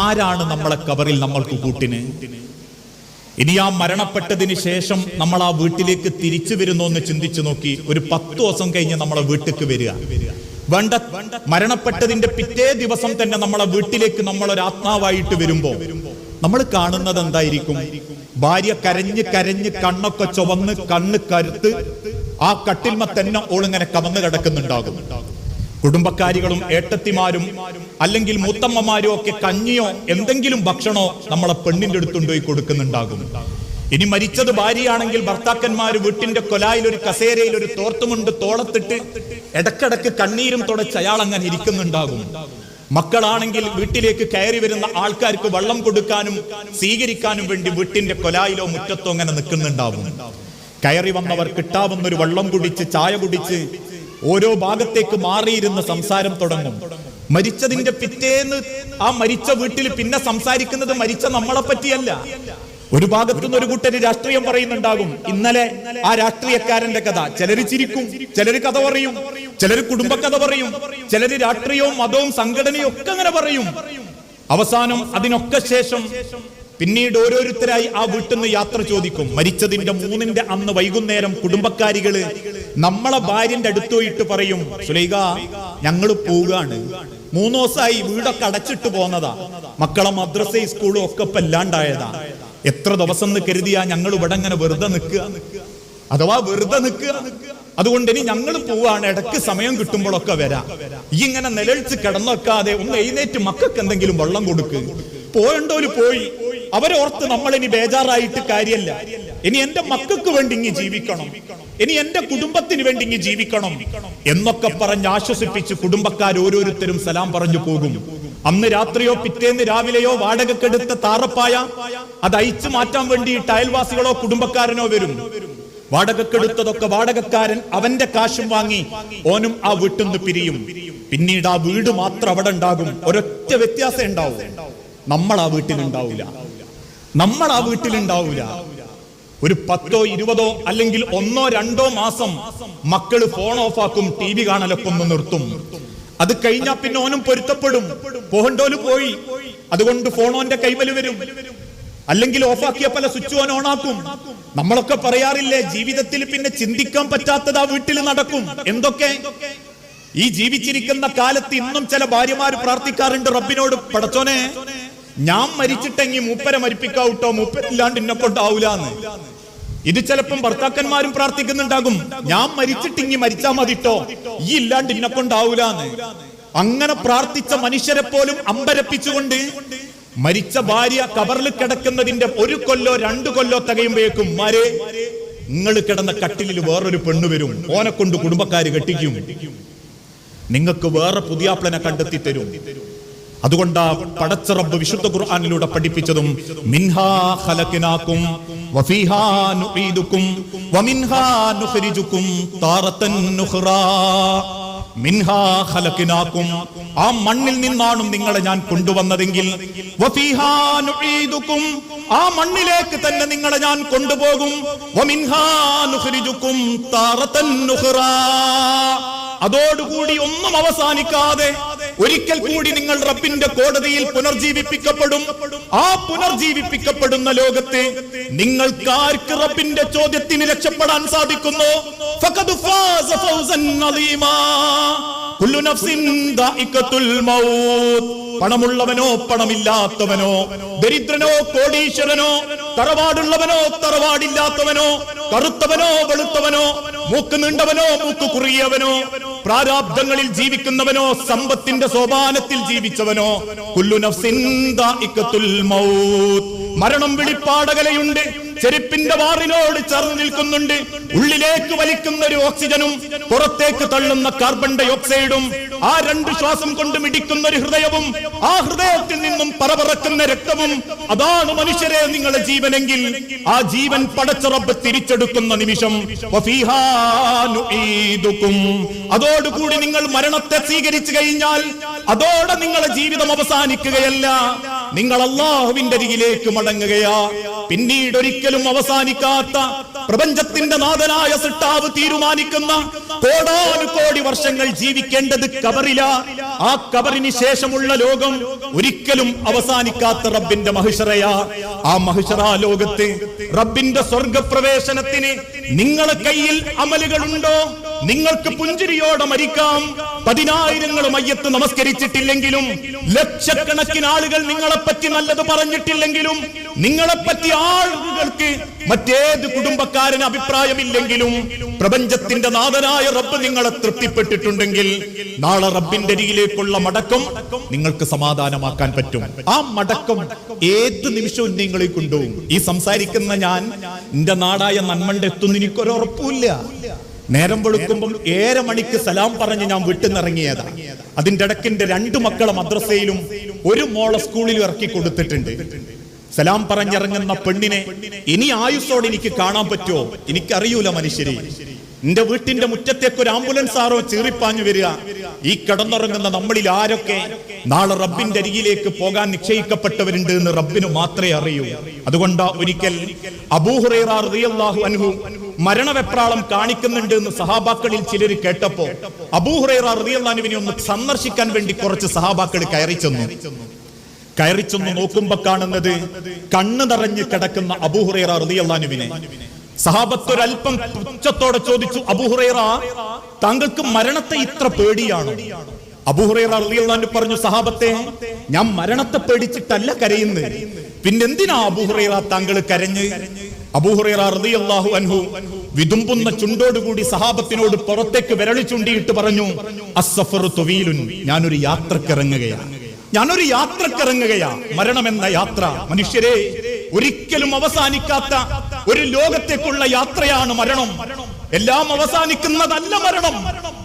ആരാണ് നമ്മളെ കവറിൽ നമ്മൾക്ക് കൂട്ടിന്? ഇനി ആ മരണപ്പെട്ടതിന് ശേഷം നമ്മൾ ആ വീട്ടിലേക്ക് തിരിച്ചു വരുന്നു എന്ന് ചിന്തിച്ചു നോക്കി ഒരു പത്ത് ദിവസം കഴിഞ്ഞ് നമ്മളെ വീട്ടിലേക്ക് വരിക. വേണ്ട മരണപ്പെട്ടതിന്റെ പിറ്റേ ദിവസം തന്നെ നമ്മളെ വീട്ടിലേക്ക് നമ്മൾ ഒരു ആത്മാവായിട്ട് വരുമ്പോ നമ്മൾ കാണുന്നത് എന്തായിരിക്കും? ഭാര്യ കരഞ്ഞ് കരഞ്ഞ് കണ്ണൊക്കെ ചുവന്ന് കണ്ണ് കരുത്ത് ആ കട്ടിൽമ തന്നെ ഓളിങ്ങനെ കവന്ന് കിടക്കുന്നുണ്ടാകും. കുടുംബക്കാരികളും ഏട്ടത്തിമാരും അല്ലെങ്കിൽ മൂത്തമ്മമാരും ഒക്കെ കഞ്ഞിയോ എന്തെങ്കിലും ഭക്ഷണോ നമ്മളെ പെണ്ണിന്റെ അടുത്തുകൊണ്ടുപോയി കൊടുക്കുന്നുണ്ടാകും. ഇനി മരിച്ചത് ഭാര്യയാണെങ്കിൽ ഭർത്താക്കന്മാർ വീട്ടിന്റെ കൊലായിൽ ഒരു കസേരയിൽ ഒരു തോർത്തുമുണ്ട് തോളത്തിട്ട് ഇടക്കിടക്ക് കണ്ണീരും തുടച്ച് അയാൾ അങ്ങനെ ഇരിക്കുന്നുണ്ടാകും. മക്കളാണെങ്കിൽ വീട്ടിലേക്ക് കയറി വരുന്ന ആൾക്കാർക്ക് വെള്ളം കൊടുക്കാനും സ്വീകരിക്കാനും വേണ്ടി വീട്ടിന്റെ കൊലായിലോ മുറ്റത്തോ അങ്ങനെ നിൽക്കുന്നുണ്ടാവും കയറി വന്നവർ കിട്ടാവുന്ന ഒരു വെള്ളം കുടിച്ച് ചായ കുടിച്ച് ഓരോ ഭാഗത്തേക്ക് മാറിയിരുന്ന് സംസാരം തുടങ്ങും. മരിച്ചതിന്റെ പിറ്റേന്ന് ആ മരിച്ച വീട്ടിൽ പിന്നെ സംസാരിക്കുന്നത് മരിച്ച നമ്മളെ പറ്റിയല്ല. ഒരു ഭാഗത്തുനിന്ന് ഒരു കൂട്ടര് രാഷ്ട്രീയം പറയുന്നുണ്ടാകും. ഇന്നലെ ആ രാഷ്ട്രീയക്കാരന്റെ കഥ. ചിലര് ചിരിക്കും ചിലര് കഥ പറയും ചിലര് കുടുംബക്കഥ കഥ പറയും ചിലര് രാഷ്ട്രീയവും മതവും സംഘടനയും ഒക്കെ അങ്ങനെ പറയും. അവസാനം അതിനൊക്കെ ശേഷം പിന്നീട് ഓരോരുത്തരായി ആ വീട്ടിൽ നിന്ന് യാത്ര ചോദിക്കും. മരിച്ചതിന്റെ മൂന്നിന്റെ അന്ന് വൈകുന്നേരം കുടുംബക്കാരികൾ നമ്മളെ ഭാര്യന്റെ അടുത്ത് പോയിട്ട് പറയും സുലൈക ഞങ്ങൾ പോവുകയാണ്. മൂന്ന് ദിവസമായി വീടൊക്കെ അടച്ചിട്ട് പോന്നതാ. മക്കളെ മദ്രസ സ്കൂളും ഒക്കെ ഇപ്പൊ എത്ര ദിവസം എന്ന് കരുതിയാ ഞങ്ങൾ ഇവിടെ അങ്ങനെ വെറുതെ നിൽക്കുക? അഥവാ വെറുതെ നിൽക്കുക? അതുകൊണ്ട് ഇനി ഞങ്ങൾ പോവാണ് ഇടയ്ക്ക് സമയം കിട്ടുമ്പോഴൊക്കെ വരാം. ഈ ഇങ്ങനെ നിലവിളിച്ച് കിടന്നൊക്കാതെ ഒന്ന് എഴുന്നേറ്റ് മക്കൾക്ക് എന്തെങ്കിലും വെള്ളം കൊടുക്കുക പോയണ്ടോൽ പോയി. അവരോർത്ത് നമ്മൾ ഇനി ബേജാറായിട്ട് കാര്യമല്ല ഇനി എന്റെ മക്കൾക്ക് വേണ്ടി ഇങ്ങി ജീവിക്കണം. ഇനി എന്റെ കുടുംബത്തിന് വേണ്ടി ഇങ്ങി ജീവിക്കണം എന്നൊക്കെ പറഞ്ഞ് ആശ്വസിപ്പിച്ച് കുടുംബക്കാർ ഓരോരുത്തരും സലാം പറഞ്ഞു പോകും. അന്ന് രാത്രിയോ പിറ്റേന്ന് രാവിലെയോ വാടകക്കെടുത്ത താറപ്പായ അത് അയച്ചു മാറ്റാൻ വേണ്ടി അയൽവാസികളോ കുടുംബക്കാരനോ വരും. വാടകക്കെടുത്തതൊക്കെ വാടകക്കാരൻ അവന്റെ കാശും വാങ്ങി ഓനും ആ വീട്ടിൽ നിന്ന് പിരിയും. പിന്നീട് ആ വീട് മാത്രം അവിടെ ഉണ്ടാകും. ഒരൊറ്റ വ്യത്യാസം ഉണ്ടാവും. നമ്മൾ ആ വീട്ടിലുണ്ടാവില്ല നമ്മൾ ആ വീട്ടിലുണ്ടാവില്ല ഒരു പത്തോ ഇരുപതോ അല്ലെങ്കിൽ ഒന്നോ രണ്ടോ മാസം മക്കൾ ഫോൺ ഓഫാക്കും ടി വി കാണലൊക്കെ ഒന്ന് നിർത്തും. അത് കഴിഞ്ഞാ പിന്നെ ഓനും പൊരുത്തപ്പെടും. പോകണ്ടോൽ പോയി. അതുകൊണ്ട് ഫോൺ ഓന്റെ കൈവൽ വരും. അല്ലെങ്കിൽ ഓഫാക്കിയ പല സ്വിച്ച് ഓൻ ഓണാക്കും നമ്മളൊക്കെ പറയാറില്ലേ ജീവിതത്തിൽ പിന്നെ ചിന്തിക്കാൻ പറ്റാത്തത് ആ വീട്ടിൽ നടക്കും. എന്തൊക്കെ? ഈ ജീവിച്ചിരിക്കുന്ന കാലത്ത് ഇന്നും ചില ഭാര്യമാര് പ്രാർത്ഥിക്കാറുണ്ട് റബ്ബിനോട് പടച്ചോനെ ഞാൻ മരിച്ചിട്ടെങ്കിൽ മൂപ്പരെ മരിപ്പിക്കാവൂട്ടോ? മൂപ്പരില്ലാണ്ട് ഇന്നെ കൊണ്ടാവൂലെന്ന്. ഇത് ചിലപ്പം ഭർത്താക്കന്മാരും പ്രാർത്ഥിക്കുന്നുണ്ടാകും. ഞാൻ മരിച്ചിട്ടിങ്ങി മരിച്ചാ മതിട്ടോ? ഈ ഇല്ലാണ്ട് ഇന്നെ കൊണ്ടാവൂലെന്ന്. അങ്ങനെ പ്രാർത്ഥിച്ച മനുഷ്യരെ പോലും അമ്പരപ്പിച്ചുകൊണ്ട് മരിച്ച ഭാര്യ കബറിൽ കിടക്കുന്നതിന്റെ ഒരു കൊല്ലോ രണ്ടു കൊല്ലോ തകയുമ്പോഴേക്കും മാരെ നിങ്ങൾ കിടന്ന കട്ടിലിൽ വേറൊരു പെണ്ണു വരും. ഓനെ കൊണ്ട് കുടുംബക്കാര് കെട്ടിക്കും. നിങ്ങൾക്ക് വേറെ പുതിയാപ്ലനെ കണ്ടെത്തി തരും. അതുകൊണ്ടാ പടച്ച റബ്ബ് വിശുദ്ധ ഖുർആാനിലൂടെ പഠിപ്പിച്ചതും മിൻഹാ ഖലഖനാകും വഫീഹാ നുഈദുകും വമിൻഹാ നുഖ്രിജുകും താറത്തൻ നുഖ്റാ. മിൻഹാ ഖലഖനാകും. ആ മണ്ണിൽ നിന്നാണ് നിങ്ങളെ ഞാൻ കൊണ്ടുവന്നതെങ്കിൽ വഫീഹാ നുഈദുകും ആ മണ്ണിലേക്ക് തന്നെ നിങ്ങളെ ഞാൻ കൊണ്ടുപോകും വമിൻഹാ നുഖ്രിജുകും താറത്തൻ നുഖ്റാ. അതോടുകൂടി ഒന്നും അവസാനിക്കാതെ ഒരിക്കൽ കൂടി നിങ്ങൾ റബ്ബിന്റെ കോടതിയിൽ പുനർജീവിപ്പിക്കപ്പെടും. ആ പുനർജീവിപ്പിക്കപ്പെടുന്ന ലോകത്തെ നിങ്ങൾക്കാർക്ക് റബ്ബിന്റെ ചോദ്യത്തിന് രക്ഷപ്പെടാൻ സാധിക്കുന്നു. പണമുള്ളവനോ പണമില്ലാത്തവനോ ദരിദ്രനോ കോടീശ്വരനോ തറവാടുള്ളവനോ തറവാടില്ലാത്തവനോ കറുത്തവനോ വെളുത്തവനോ മൂക്ക് നീണ്ടവനോ മൂക്ക് കുറിയവനോ പ്രാരാബ്ദങ്ങളിൽ ജീവിക്കുന്നവനോ സമ്പത്തിന്റെ സോപാനത്തിൽ ജീവിച്ചവനോ കുല്ലു നഫ്സിൻ ദാഇഖത്തുൽ മൗത്ത്. മരണം വിളിപ്പാടകലയുണ്ട് ചെരുപ്പിന്റെ വാറിനോട് ചേർന്ന് നിൽക്കുന്നുണ്ട്. ഉള്ളിലേക്ക് വലിക്കുന്ന ഒരു ഓക്സിജനും പുറത്തേക്ക് തള്ളുന്ന കാർബൺ ഡൈ ഓക്സൈഡും ആ രണ്ട് ശ്വാസം കൊണ്ട് മിടിക്കുന്ന ഒരു ഹൃദയവും ആ ഹൃദയത്തിൽ നിന്നും പറപറക്കുന്ന രക്തവും അതാണ് മനുഷ്യരെ നിങ്ങളുടെ ജീവനെങ്കിൽ. ആ ജീവൻ പടച്ചുറപ്പ് തിരിച്ചെടുക്കുന്ന നിമിഷം. അതോടുകൂടി നിങ്ങൾ മരണത്തെ സ്വീകരിച്ചു കഴിഞ്ഞാൽ അതോടെ നിങ്ങളുടെ ജീവിതം അവസാനിക്കുകയല്ല. നിങ്ങൾ അള്ളാഹുവിന്റെ അരികിലേക്ക് മടങ്ങുകയാ. പിന്നീട് ഒരിക്കലും അവസാനിക്കാത്ത പ്രപഞ്ചത്തിന്റെ നാഥനായ സിട്ടാവ് തീരുമാനിക്കുന്ന കോടാനുകോടി വർഷങ്ങൾ ജീവിക്കേണ്ടത് കബറില. ആ കബറിന് ശേഷമുള്ള ലോകം ഒരിക്കലും അവസാനിക്കാത്ത റബ്ബിന്റെ മഹിഷറയാ. ആ മഹിഷറ ലോകത്ത് റബ്ബിന്റെ സ്വർഗപ്രവേശനത്തിന് നിങ്ങളെ കയ്യിൽ അമലുകളുണ്ടോ? നിങ്ങൾക്ക് പുഞ്ചിരിയോടെ മരിക്കാം. പതിനായിരങ്ങൾ മയ്യത്ത് നമസ്കരിച്ചിട്ടില്ലെങ്കിലും ലക്ഷക്കണക്കിന് ആളുകൾ നിങ്ങളെപ്പറ്റി നല്ലത് പറഞ്ഞിട്ടില്ലെങ്കിലും നിങ്ങളെപ്പറ്റി ആളുകൾക്ക് മറ്റേത് കുടുംബക്കാരന് അഭിപ്രായമില്ലെങ്കിലും പ്രപഞ്ചത്തിന്റെ നാഥനായ റബ്ബ് നിങ്ങളെ തൃപ്തിപ്പെട്ടിട്ടുണ്ടെങ്കിൽ നാളെ റബ്ബിന്റെ അരിയിലേക്കുള്ള മടക്കം നിങ്ങൾക്ക് സമാധാനമാക്കാൻ പറ്റും. ആ മടക്കം ഏത് നിമിഷവും നിങ്ങളെ കൊണ്ടുപോകും. ഈ സംസാരിക്കുന്ന ഞാൻ എന്റെ നാടായ നന്മണ്ട് എത്തുന്ന എനിക്കൊരു ഉറപ്പില്ല നേരം വെളുക്കുമ്പം ഏഴര മണിക്ക് സലാം പറഞ്ഞ് ഞാൻ വിട്ടുനിറങ്ങിയതാ അതിന്റെ ഇടയ്ക്കിന്റെ രണ്ട് മക്കളെ മദ്രസയിലും ഒരു മോളെ സ്കൂളിലും ഇറക്കി കൊടുത്തിട്ടുണ്ട്. സലാം പറഞ്ഞിറങ്ങുന്ന പെണ്ണിനെ ഇനി ആയുസ്സോടെ എനിക്ക് കാണാൻ പറ്റുമോ? എനിക്കറിയൂല മനുഷ്യരെ. എന്റെ വീട്ടിന്റെ മുറ്റത്തേക്ക് ഒരു ആംബുലൻസ് ആറോ ചീറിപ്പാഞ്ഞു വരിക. ഈ കിടന്നുറങ്ങുന്ന നമ്മളിൽ ആരൊക്കെ നാളെ റബ്ബിന്റെ അരികിലേക്ക് പോകാൻ നിശ്ചയിക്കപ്പെട്ടവരുണ്ട് എന്ന് റബ്ബിന് മാത്രമേ അറിയൂ. അതുകൊണ്ട് ഒരിക്കൽ അബൂഹുറേറാഹു അൻഹു മരണവെപ്രാളം കാണിക്കുന്നുണ്ട് എന്ന് സഹാബാക്കളിൽ ചിലർ കേട്ടപ്പോ അബൂഹുറേറിയല്ലാനുവിനെ ഒന്ന് സന്ദർശിക്കാൻ വേണ്ടി കുറച്ച് സഹാബാക്കൾ കയറി ചെന്നു. കയറി ചെന്ന് നോക്കുമ്പോ കാണുന്നത് കണ്ണു നിറഞ്ഞ് കിടക്കുന്ന അബൂഹുറേറ റിയല്ലാനുവിനെ സഹാബത്ത് ഒരല്പം പുച്ഛത്തോടെ ചോദിച്ചു അബുഹുറേറ താങ്കൾക്ക് മരണത്തെ ഇത്ര പേടിയാണോ? അബൂഹുറേറ പറഞ്ഞു സഹാബത്തെ ഞാൻ മരണത്തെ പേടിച്ചിട്ടല്ല കരയുന്നത് പിന്നെന്തിനാ അബുഹുറേറ താങ്കൾ കരഞ്ഞ്? അബൂഹുറേറ റളിയല്ലാഹു അൻഹു വിതുമ്പുന്ന ചുണ്ടോടുകൂടി സഹാബത്തിനോട് പുറത്തേക്ക് വിരളി ചൂണ്ടിയിട്ട് പറഞ്ഞു അസഫറു തൊവീലുൻ ഞാനൊരു യാത്രക്കിറങ്ങുകയാണ്. ഞാനൊരു യാത്രക്കിറങ്ങുകയാ മരണമെന്ന യാത്ര മനുഷ്യരെ ഒരിക്കലും അവസാനിക്കാത്ത ഒരു ലോകത്തേക്കുള്ള യാത്രയാണ് മരണം. എല്ലാം അവസാനിക്കുന്നതല്ല മരണം.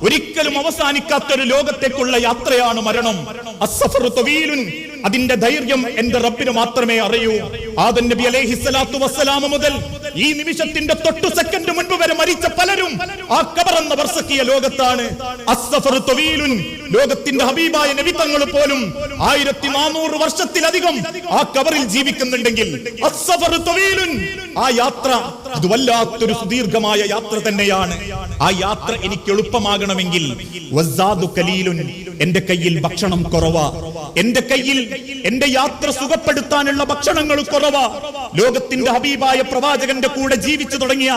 ഒരിക്കലും അവസാനിക്കാത്ത ഒരു ലോകത്തേക്കുള്ള യാത്രയാണ് മരണം. അതിന്റെ ധൈര്യം എന്റെ റബ്ബിന് മാത്രമേ അറിയൂ. ആദൻ നബി അലൈഹി സ്വലാത്തു വസ്സലാമ മുതൽ ഈ നിമിഷത്തിന്റെ തൊട്ടു സെക്കൻഡ് മുൻപ് വരെ മരിച്ച പലരും ആ കബറെന്ന വർഷക്കിയ ലോകത്താണ്. ലോകത്തിന്റെ ഹബീബായ നബിത്തങ്ങൾ പോലും ആയിരത്തി നാനൂറ് വർഷത്തിലധികം ആ കബറിൽ ജീവിക്കുന്നുണ്ടെങ്കിൽ ആ യാത്ര അത് വല്ലാത്തൊരു സുദീർഘമായ യാത്ര തന്നെയാണ്. ആ യാത്ര എനിക്ക് എളുപ്പമാകണമെങ്കിൽ എന്റെ കയ്യിൽ ഭക്ഷണം കുറവാ. എന്റെ കയ്യിൽ എന്റെ യാത്ര സുഖപ്പെടുത്താനുള്ള ഭക്ഷണങ്ങൾ കുറവാ. ലോകത്തിന്റെ ഹബീബായ പ്രവാചകന്റെ കൂടെ ജീവിച്ചു തുടങ്ങിയ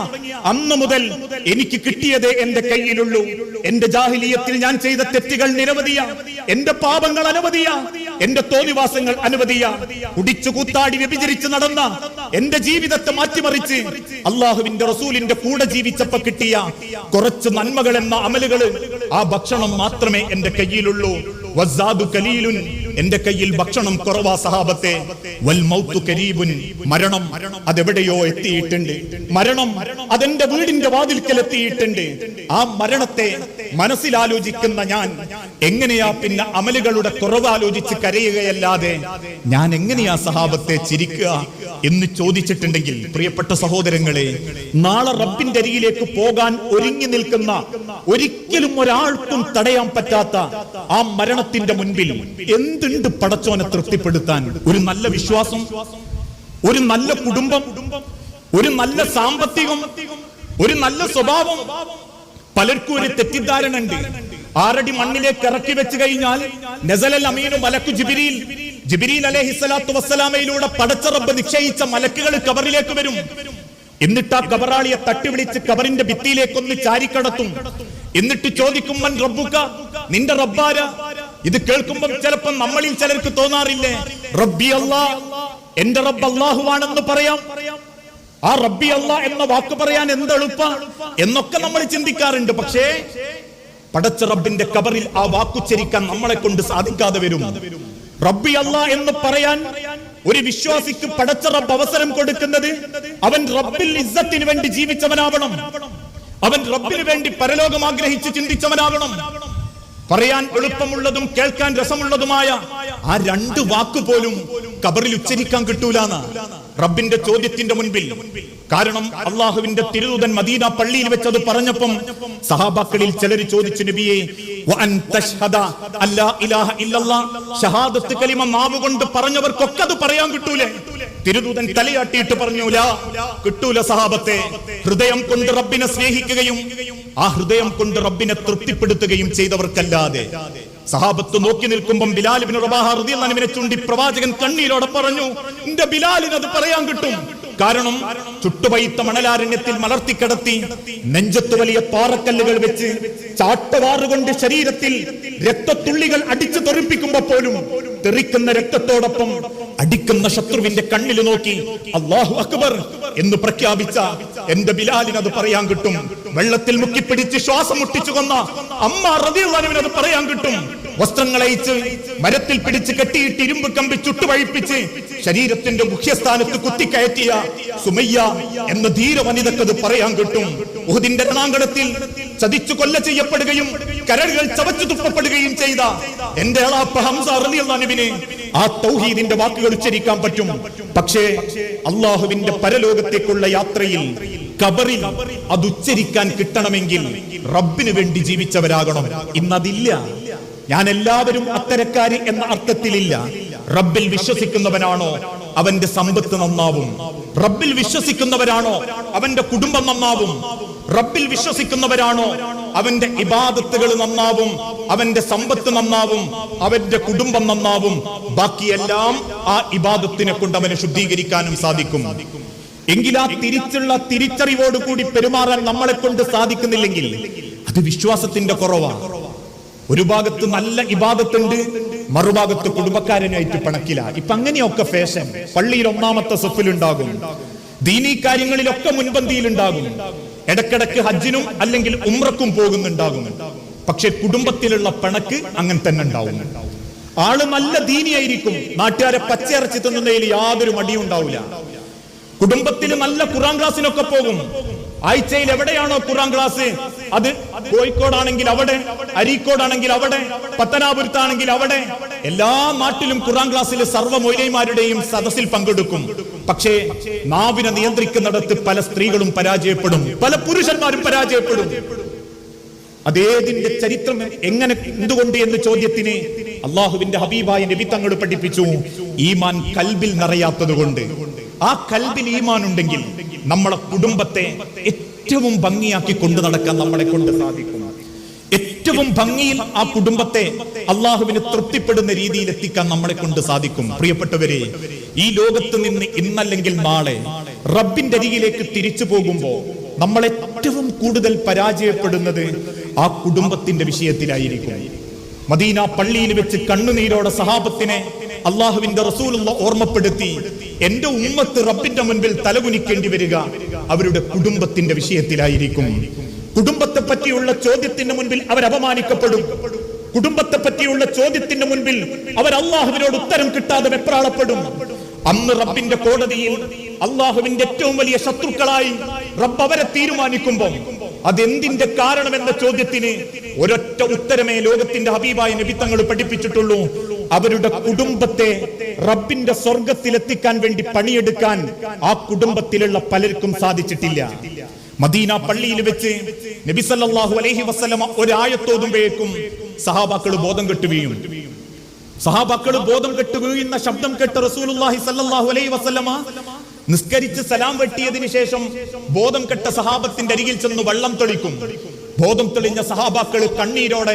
അന്ന് മുതൽ എനിക്ക് കിട്ടിയത് എന്റെ കയ്യിലുള്ളൂ. എന്റെ ജാഹിലീയത്തിൽ ഞാൻ ചെയ്ത തെറ്റുകൾ നിരവധിയാ. എന്റെ പാപങ്ങൾ അനവധിയാ. എന്റെ തോന്നിവാസങ്ങൾ അനവധിയാ. കുടിച്ചു കൂത്താടി വ്യഭിചരിച്ച് നടന്ന എന്റെ ജീവിതത്തെ മാറ്റിമറിച്ച് അള്ളാഹുവിന്റെ റസൂലിന്റെ കൂടെ ജീവിച്ചപ്പോ കിട്ടിയ കുറച്ച് നന്മകൾ എന്ന അമലുകൾ ആ ഭക്ഷണം മാത്രമേ എന്റെ കയ്യിലുള്ളൂ. വസ്സാദു കലീലുൻ എന്റെ കയ്യിൽ ഭക്ഷണം കുറവാ സഹാബത്തെ. വൽ മൗത്തു കരീബുൻ മരണം അതെവിടെയോ എത്തിയിട്ടുണ്ട്. മരണം അതെന്റെ വീടിന്റെ വാതിൽക്കൽ എത്തിയിട്ടുണ്ട് ആ മരണത്തെ മനസ്സിലാലോചിക്കുന്ന ഞാൻ എങ്ങനെയാ പിന്നെ അമലുകളുടെ കുറവ് ആലോചിച്ച് കരയുകയല്ലാതെ ഞാൻ എങ്ങനെയാ സഹാബത്തെ ചിരിക്കുക? എന്ന് ചോദിച്ചിട്ടുണ്ടെങ്കിൽ പ്രിയപ്പെട്ട സഹോദരങ്ങളെ നാളെ റബ്ബിന്റെ അരിയിലേക്ക് പോകാൻ ഒരുങ്ങി നിൽക്കുന്ന ഒരിക്കലും ഒരാൾക്കും തടയാൻ പറ്റാത്ത ആ മരണത്തിന്റെ മുൻപിൽ എന്തുണ്ട് പടച്ചോനെ തൃപ്തിപ്പെടുത്താൻ? ഒരു നല്ല വിശ്വാസം ഒരു നല്ല കുടുംബം ഒരു നല്ല സാമ്പത്തികം ഒരു നല്ല സ്വഭാവം. പലർക്കും ഒരു തെറ്റിദ്ധാരണ ഉണ്ട്. ആറടി മണ്ണിലേക്ക് ഇറക്കി വെച്ച് കഴിഞ്ഞാൽ നസലൽ അമീനു മലക്കു ജിബിരിയിൽ ജിബിരിൽ അലഹി സ്വലാത്തു വസ്സലാമയിലൂടെ പടച്ച റബ്ബ് നിശ്ചയിച്ച മലക്കുകൾ കബറിലേക്ക് വരും. എന്നിട്ട് ആ കബറാളിയെ തട്ടിവിളിച്ച് കബറിന്റെ ഭിത്തിയിലേക്കൊന്ന് ചാരിക്കടത്തും. എന്നിട്ട് ചോദിക്കും മൻ റബ്ബുക? നിന്റെ റബ്ബാര? ഇത് കേൾക്കുമ്പോൾ ചിലപ്പോൾ നമ്മളിൽ ചിലർക്ക് തോന്നാറില്ലേ? റബ്ബി അള്ളാ എന്റെ റബ്ബ് അള്ളാഹുവാണെന്ന് പറയാം. ആ റബ്ബി അല്ല എന്ന വാക്ക് പറയാൻ എന്തെളുപ്പ? എന്നൊക്കെ നമ്മൾ ചിന്തിക്കാറുണ്ട്. പക്ഷേ പടച്ച റബ്ബിന്റെ കബറിൽ ആ വാക്കുച്ചരിക്കാൻ നമ്മളെ കൊണ്ട് സാധിക്കാതെ വരും. റബ്ബി അല്ല എന്ന് പറയാൻ ഒരു വിശ്വാസിക്ക് പടച്ച റബ്ബ് അവസരം കൊടുക്കുന്നത് അവൻ റബ്ബിൽ ഇസ്സത്തിന് വേണ്ടി ജീവിച്ചവനാവണം. അവൻ റബ്ബിന് വേണ്ടി പരലോകം ആഗ്രഹിച്ച് ചിന്തിച്ചവനാവണം. പറയാൻ എളുപ്പമുള്ളതും കേൾക്കാൻ രസമുള്ളതുമായ ആ രണ്ട് വാക്ക് പോലും കബറിൽ ഉച്ചരിക്കാൻ കിട്ടൂലാന്ന് റബ്ബിന്റെ ചോദ്യത്തിന്റെ മുൻപിൽ. കാരണം അള്ളാഹുവിന്റെ തിരുദൂതൻ മദീന പള്ളിയിൽ വെച്ചത് പറഞ്ഞപ്പം സഹാബാക്കളിൽ ചിലർ ചോദിച്ചു നബിയെ ഷഹാദത്ത് കലിമ നാവ് കൊണ്ട് പറഞ്ഞവർക്കൊക്കെ അത് പറയാൻ കിട്ടൂലേ? തിരുദൂതൻ തലയാട്ടിയിട്ട് പറഞ്ഞു ലാ കിട്ടൂല സഹാബത്തെ. ഹൃദയം കൊണ്ട് റബ്ബിനെ സ്നേഹിക്കുകയും ആ ഹൃദയം കൊണ്ട് റബ്ബിനെ തൃപ്തിപ്പെടുത്തുകയും ചെയ്തവർക്കല്ലാതെ. സഹാബത്ത് നോക്കി നിൽക്കുമ്പം ബിലാലിബിന് റബാഹിനെ ചൂണ്ടി പ്രവാചകൻ കണ്ണീരോടെ പറഞ്ഞു എന്റെ ബിലാലിന് അത് പറയാൻ കിട്ടും. കാരണം ചുട്ടുപൈത്ത മണലാരണ്യത്തിൽ മലർത്തിക്കിടത്തി നെഞ്ചത്ത് വലിയ പാറക്കല്ലുകൾ വെച്ച് ചാട്ടവാറുകൊണ്ട് ശരീരത്തിൽ രക്തത്തുള്ളികൾ അടിച്ചു തെറിപ്പിക്കുമ്പോ പോലും തെറിക്കുന്ന രക്തത്തോടൊപ്പം അടിക്കുന്ന ശത്രുവിന്റെ കണ്ണിൽ നോക്കി അള്ളാഹു അക്ബർ എന്ന് പ്രഖ്യാപിച്ച എന്റെ ബിലാലിന് അത് പറയാൻ കിട്ടും. വെള്ളത്തിൽ മുക്കിപ്പിടിച്ച് ശ്വാസം മുട്ടിച്ചു കൊന്ന അമ്മ റതിയുള്ളവന് അത് പറയാൻ കിട്ടും. വസ്ത്രങ്ങൾ അയച്ച് മരത്തിൽ പിടിച്ച് കെട്ടിയിട്ട് ഇരുമ്പ് കമ്പി ചുട്ടുവഴിപ്പിച്ച് ശരീരത്തിന്റെ മുഖ്യസ്ഥാനത്ത് കുത്തിക്കയറ്റിയ സുമയ്യ എന്ന ധീര വനിതക്കത് പറയാൻ കിട്ടും. ഉഹുദിന്റെ രണാങ്കണത്തിൽ ചതിച്ചു കൊല്ല ചെയ്യപ്പെടുകയും കരടുകൾ ചവച്ചു തുപ്പപ്പെടുകയും ചെയ്ത എന്റെ അളാപ്പ ഹംസ റളിയല്ലാഹുവിനെ ആ തൗഹീദിന്റെ വാക്കുകൾ ഉച്ചരിക്കാൻ പറ്റും. പക്ഷേ അള്ളാഹുവിന്റെ പരലോകത്തേക്കുള്ള യാത്രയിൽ കബറിൽ അത് ഉച്ചരിക്കാൻ കിട്ടണമെങ്കിൽ റബ്ബിന് വേണ്ടി ജീവിച്ചവരാകണം. ഇന്നതില്ല. ഞാൻ എല്ലാവരും അത്തരക്കാരി എന്ന അർത്ഥത്തിലില്ല. റബ്ബിൽ വിശ്വസിക്കുന്നവനാണോ? അവന്റെ സമ്പത്ത് നന്നാവും. റബ്ബിൽ വിശ്വസിക്കുന്നവരാണോ? അവന്റെ കുടുംബം നന്നാവും. റബ്ബിൽ വിശ്വസിക്കുന്നവരാണോ? അവന്റെ ഇബാദത്തുകൾ നന്നാവും അവന്റെ സമ്പത്ത് നന്നാവും അവന്റെ കുടുംബം നന്നാവും. ബാക്കിയെല്ലാം ആ ഇബാദത്തിനെ കൊണ്ട് അവനെ ശുദ്ധീകരിക്കാനും സാധിക്കും. എങ്കിൽ ആ തിരിച്ചുള്ള തിരിച്ചറിവോടുകൂടി പെരുമാറാൻ നമ്മളെ കൊണ്ട് സാധിക്കുന്നില്ലെങ്കിൽ അത് വിശ്വാസത്തിന്റെ കുറവാണ് ഒരു ഭാഗത്ത് നല്ല ഇബാദത്തുണ്ട് മറുഭാഗത്ത് കുടുംബക്കാരനായിട്ട് പിണക്കില്ല. ഇപ്പൊ അങ്ങനെയൊക്കെ ഫേഷൻ പള്ളിയിൽ ഒന്നാമത്തെ സൊഫിലുണ്ടാകും ദീനീ കാര്യങ്ങളിലൊക്കെ മുൻപന്തിയിലുണ്ടാകും. ഇടക്കിടക്ക് ഹജ്ജിനും അല്ലെങ്കിൽ ഉമ്രക്കും പോകുന്നുണ്ടാകും. പക്ഷെ കുടുംബത്തിലുള്ള പിണക്ക് അങ്ങനെ തന്നെ ഉണ്ടാവും. ആൾ നല്ല ദീനിയായിരിക്കും. നാട്ടുകാരെ പച്ചയറച്ചി തിന്നുന്നതിൽ യാതൊരു മടിയും ഉണ്ടാവില്ല. കുടുംബത്തിൽ നല്ല ഖുറാൻ ക്ലാസ്സിനൊക്കെ പോകും. ആഴ്ചയിൽ എവിടെയാണോ ഖുറാൻ ക്ലാസ്? അത് കോഴിക്കോടാണെങ്കിൽ അവിടെ അരീക്കോടാണെങ്കിൽ അവിടെ പത്തനാപുരത്താണെങ്കിൽ അവിടെ. എല്ലാ നാട്ടിലും ഖുറാൻ ക്ലാസ്സിലെ സർവ മൊയ്ലൈമാരുടെയും സദസ്സിൽ പങ്കെടുക്കും. പക്ഷേ നാവിനെ നിയന്ത്രിക്കുന്നിടത്ത് പല സ്ത്രീകളും പരാജയപ്പെടും പല പുരുഷന്മാരും പരാജയപ്പെടും. അതേതിന്റെ ചരിത്രം എങ്ങനെ എന്തുകൊണ്ട് എന്ന ചോദ്യത്തിന് അള്ളാഹുവിന്റെ ഹബീബായ നബി തങ്ങൾ പഠിപ്പിച്ചു ഈമാൻ കൽബിൽ നിറയാത്തത് കൊണ്ട് ആ കൽബിൽ ഈമാൻ ഉണ്ടെങ്കിൽ നമ്മളെ കുടുംബത്തെ ഏറ്റവും ഭംഗിയാക്കി കൊണ്ടു നടക്കാൻ നമ്മളെ കൊണ്ട് സാധിക്കും. ഏറ്റവും ഭംഗിയിൽ ആ കുടുംബത്തെ അള്ളാഹുവിന് തൃപ്തിപ്പെടുന്ന രീതിയിൽ എത്തിക്കാൻ നമ്മളെ കൊണ്ട് സാധിക്കും. പ്രിയപ്പെട്ടവരെ ഈ ലോകത്ത് നിന്ന് ഇന്നല്ലെങ്കിൽ നാളെ റബ്ബിന്റെ അരികിലേക്ക് തിരിച്ചു പോകുമ്പോൾ നമ്മൾ ഏറ്റവും കൂടുതൽ പരാജയപ്പെടുന്നത് ആ കുടുംബത്തിന്റെ വിഷയത്തിലായിരിക്കും. മദീന പള്ളിയിൽ വെച്ച് കണ്ണുനീരോടെ സഹാബത്തിനെ അള്ളാഹുവിന്റെ റസൂലുള്ള ഓർമ്മപ്പെടുത്തി എന്റെ ഉമ്മത്ത് റബ്ബിന്റെ മുൻപിൽ തലകുനിക്കേണ്ടി വരിക അവരുടെ കുടുംബത്തിന്റെ വിഷയത്തിലായിരിക്കും. കുടുംബത്തെ പറ്റിയുള്ള ചോദ്യത്തിന് മുൻപിൽ അവർ അപമാനിക്കപ്പെടും. കുടുംബത്തെ പറ്റിയുള്ള ചോദ്യത്തിന് മുൻപിൽ അവർ അള്ളാഹുവിനോട് ഉത്തരം കിട്ടാതെ വെപ്രാളപ്പെടും. അന്ന് റബ്ബിന്റെ കോടതിയിൽ അള്ളാഹുവിന്റെ ഏറ്റവും വലിയ ശത്രുക്കളായി റബ്ബ് അവരെ തീരുമാനിക്കുമ്പോൾ അതെന്തിന്റെ കാരണമെന്ന ചോദ്യത്തിന് ഒരൊറ്റ ഉത്തരമേ ലോകത്തിന്റെ ഹബീബായ നിമിത്തങ്ങൾ പഠിപ്പിച്ചിട്ടുള്ളൂ. അവരുടെ കുടുംബത്തെ റബ്ബിന്റെ സ്വർഗത്തിലെത്തിക്കാൻ വേണ്ടി പണിയെടുക്കാൻ ആ കുടുംബത്തിലുള്ള പലർക്കും സാധിച്ചിട്ടില്ല. മദീന പള്ളിയിൽ വെച്ച് നബി സല്ലല്ലാഹു അലൈഹി വസല്ലമ ഒരായത്തോതുമ്പോഴേക്കും സഹാബാക്കൾ ബോധം കെട്ടുകയും സഹാബാക്കൾ ബോധം കെട്ടു ശബ്ദം കേട്ട റസൂലുള്ളാഹി സല്ലല്ലാഹു അലൈഹി വസല്ലമ നിസ്കരിച്ച് സലാം വെട്ടിയതിനു ശേഷം ബോധം കെട്ട സഹാബത്തിന്റെ അരികിൽ ചെന്ന് വെള്ളം തെളിക്കും. ബോധം തെളിഞ്ഞ സഹാബാക്കൾ കണ്ണീരോടെ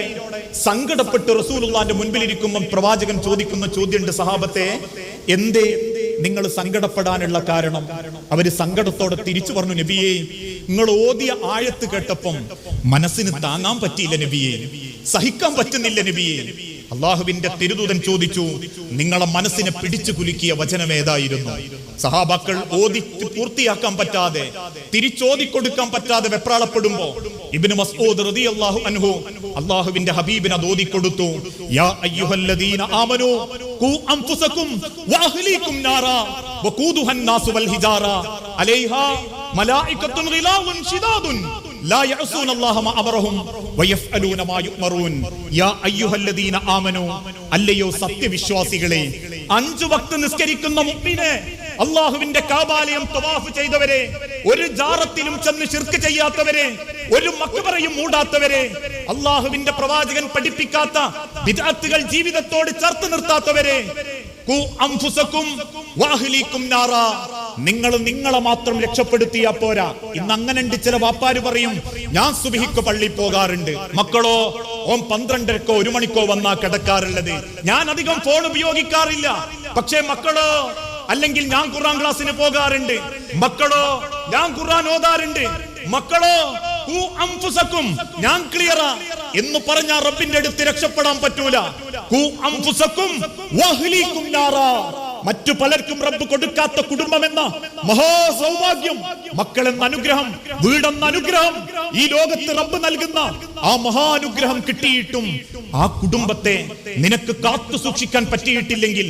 സങ്കടപ്പെട്ട് റസൂലുള്ളാന്റെ മുൻപിലിരിക്കുമ്പോൾ പ്രവാചകൻ ചോദിക്കുന്ന ചോദ്യമുണ്ട് സഹാബത്തെ എന്തേ നിങ്ങൾ സങ്കടപ്പെടാനുള്ള കാരണം. അവർ സങ്കടത്തോടെ തിരിച്ചു പറഞ്ഞു നബിയെ നിങ്ങൾ ഓതിയ ആഴത്ത് കേട്ടപ്പം മനസ്സിന് താങ്ങാൻ പറ്റിയില്ല നബിയെ. സഹിക്കാൻ പറ്റുന്നില്ല നബിയെ. അള്ളാഹുവിന്റെ തിരുദൂതൻ ചോദിച്ചു നിങ്ങളെ മനസ്സിനെ പിടിച്ചു കുലുക്കിയ വചനമേതായിരുന്നു സഹാബാക്കൾ ഓതി പൂർത്തിയാക്കാൻ പറ്റാതെ തിരിച്ചോതിക്കൊടുക്കാൻ പറ്റാതെ വെപ്രാളപ്പെടുമ്പോ ഇബിന് മസ്ഊദ് റളിയല്ലാഹു അൻഹു അള്ളാഹുവിന്റെ ഹബീബിന് അത് ഓതിക്കൊടുത്തു യാ അയ്യുഹല്ലദീന ആമനു ഖൂ അൻഫുസകും വഅഹ്ലീകും നാറ വഖൂദുഹൻ നാസു വൽ ഹിജാറ അലൈഹാ മലായികത്തുൻ ഗിലാവുൻ ശിദാദുൻ لا يعصون الله ما أمرهم ويفعلون ما يؤمرون يا أيها الذين آمنوا അല്ലയോ സത്യവിശ്വാസികളെ അഞ്ചു വക്ത് നിസ്കരിക്കുന്ന മുപ്പിനെ അള്ളാഹുവിന്റെ കാബാലയം തവാഫ് ചെയ്തവരെ ഒരു ജാറത്തിലും ചെന്ന് ശിർക്ക് ചെയ്യാത്തവരെ ഒരു മക്കുപറയും മൂടാത്തവരെ അള്ളാഹുവിന്റെ പ്രവാചകൻ പഠിപ്പിക്കാത്ത വിദാത്തുകൾ ജീവിതത്തോട് ചേർത്ത് നിർത്താത്തവരെ ഖു അൻഫുസക്കും വഅഹ്ലീക്കും നാറാ. നിങ്ങൾ നിങ്ങളെ മാത്രം രക്ഷപ്പെടുത്തിയാ പോരാ. ഇന്ന് അങ്ങനെ ഉണ്ട് ചില വാപ്പാര് പറയും ഞാൻ സുബിഹിക്ക് പള്ളി പോകാറുണ്ട്. മക്കളോ ഓം പന്ത്രണ്ടരക്കോ ഒരു മണിക്കോ വന്നാ കിടക്കാറുള്ളത്. ഞാൻ അധികം ഫോൺ ഉപയോഗിക്കാറില്ല. പക്ഷേ മക്കളോ അല്ലെങ്കിൽ ഞാൻ ഖുർആൻ ക്ലാസ്സിന് പോകാറുണ്ട്. മക്കളോ ഞാൻ ഖുർആൻ ഓതാറുണ്ട്. മക്കളോ ഖു അൻഫുസക്കും ഞാൻ ക്ലിയറാ. എന്ന് പറഞ്ഞ റബ്ബിന്റെ അടുത്ത് രക്ഷപ്പെടാൻ പറ്റൂല. ഖു അംഫുസക്കും. മറ്റു പലർക്കും റബ്ബ് കൊടുക്കാത്ത കുടുംബം എന്ന മഹാസൗഭാഗ്യം മക്കളെന്ന അനുഗ്രഹം വീടെന്ന അനുഗ്രഹം ഈ ലോകത്ത് റബ്ബ് നൽകുന്ന ആ മഹാനുഗ്രഹം കിട്ടിയിട്ടും ആ കുടുംബത്തെ നിനക്ക് കാത്തു സൂക്ഷിക്കാൻ പറ്റിയിട്ടില്ലെങ്കിൽ.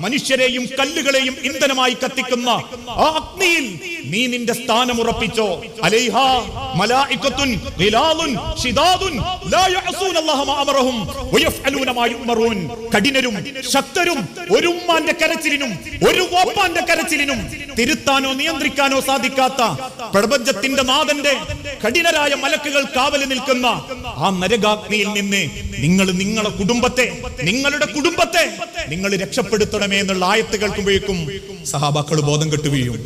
മനുഷ്യരെയും കല്ലുകളെയും ഇന്ധനമായി കത്തിക്കുന്ന ആ അഗ്നിയിൽ നീ നിന്റെ സ്ഥാനം ഉറപ്പിച്ചോ കഠിനരും ശക്തരും ഒരു ഉമ്മാന്റെ കരച്ചിലിനും ഒരു വാപ്പാന്റെ കരച്ചിലിനും തിരുത്താനോ നിയന്ത്രിക്കാനോ സാധിക്കാത്ത പ്രപഞ്ചത്തിന്റെ നാഥന്റെ കഠിനരായ മലക്കുകൾ കാവലി നിൽക്കുന്ന ആ നരകാഗ്നിയിൽ നിന്ന് നിങ്ങൾ നിങ്ങളുടെ കുടുംബത്തെ നിങ്ങളുടെ കുടുംബത്തെ നിങ്ങൾ രക്ഷപ്പെടുത്തണമേ എന്നുള്ള ആയത്ത് കേൾക്കുമ്പോഴേക്കും സഹാബാക്കൾ ബോധം കെട്ടുകയും